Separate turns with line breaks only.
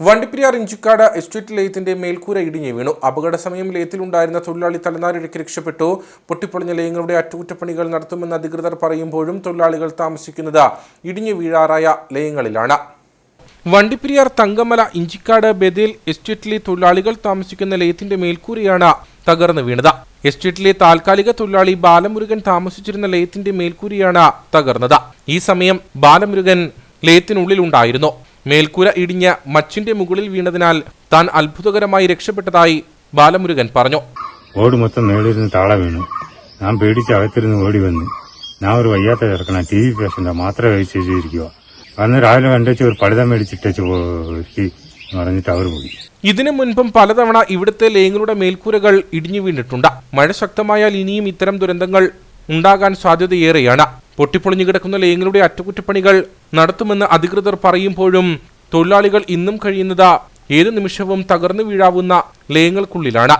Vandiperiyar Inchikkad estate ലയത്തിന്റെ മേൽക്കൂര ഇടിഞ്ഞു വീണു. അപകട സമയം ലയത്തിലുണ്ടായിരുന്ന തൊഴിലാളി തലനാരിഴയ്ക്ക് രക്ഷപ്പെട്ടു. പൊട്ടിപ്പൊളിഞ്ഞ ലയങ്ങളുടെ അറ്റകുറ്റപ്പണികൾ നടത്തുമെന്ന് അധികൃതർ പറയുമ്പോഴും തൊഴിലാളികൾ താമസിക്കുന്നത് ഇടിഞ്ഞു വീഴാറായ ലയങ്ങളിലാണ്. വണ്ടിപ്പെരിയാർ തങ്കമല ഇഞ്ചിക്കാട് ബദേൽ എസ്റ്റേറ്റിലെ തൊഴിലാളികൾ താമസിക്കുന്ന ലയത്തിന്റെ മേൽക്കൂരയാണ് തകർന്നു വീണത്. എസ്റ്റേറ്റിലെ താൽക്കാലിക തൊഴിലാളി ബാലമുരുകൻ താമസിച്ചിരുന്ന ലയത്തിന്റെ മേൽക്കൂരയാണ് തകർന്നത്. ഈ സമയം ബാലമുരുകൻ ലയത്തിനുള്ളിലുണ്ടായിരുന്നു. മേൽക്കൂര ഇടിഞ്ഞ മച്ചിന്റെ മുകളിൽ വീണതിനാൽ താൻ അത്ഭുതകരമായി രക്ഷപ്പെട്ടതായി ബാലമുരുകൻ പറഞ്ഞു.
ഓട് മൊത്തം മേളിരുന്ന് താള വീണു. ഞാൻ പേടിച്ച് അകത്തിരുന്ന് ഓടി വന്നു. ഞാൻ ഒരു വയ്യാത്ത ചേർക്കണം ടി വി മാത്രമേ മാത്രം കഴിച്ചിരിക്കുക അന്ന് രാവിലെ കണ്ടുവച്ച് ഒരു പഴുതം മേടിച്ചിട്ടേച്ച് പറഞ്ഞിട്ട് അവർ പോയി.
ഇതിനു മുൻപും പലതവണ ഇവിടുത്തെ ലേങ്ങളുടെ മേൽക്കൂരകൾ ഇടിഞ്ഞു വീണിട്ടുണ്ട്. മഴ ശക്തമായാൽ ഇനിയും ഇത്തരം ദുരന്തങ്ങൾ ഉണ്ടാകാൻ സാധ്യതയേറെയാണ്. പൊട്ടിപ്പൊളിഞ്ഞു കിടക്കുന്ന ലയങ്ങളുടെ അറ്റകുറ്റപ്പണികൾ നടത്തുമെന്ന് അധികൃതർ പറയുമ്പോഴും തൊഴിലാളികൾ ഇന്നും കഴിയുന്നത് ഏതു നിമിഷവും തകർന്നു വീഴാവുന്ന ലേയങ്ങൾക്കുള്ളിലാണ്.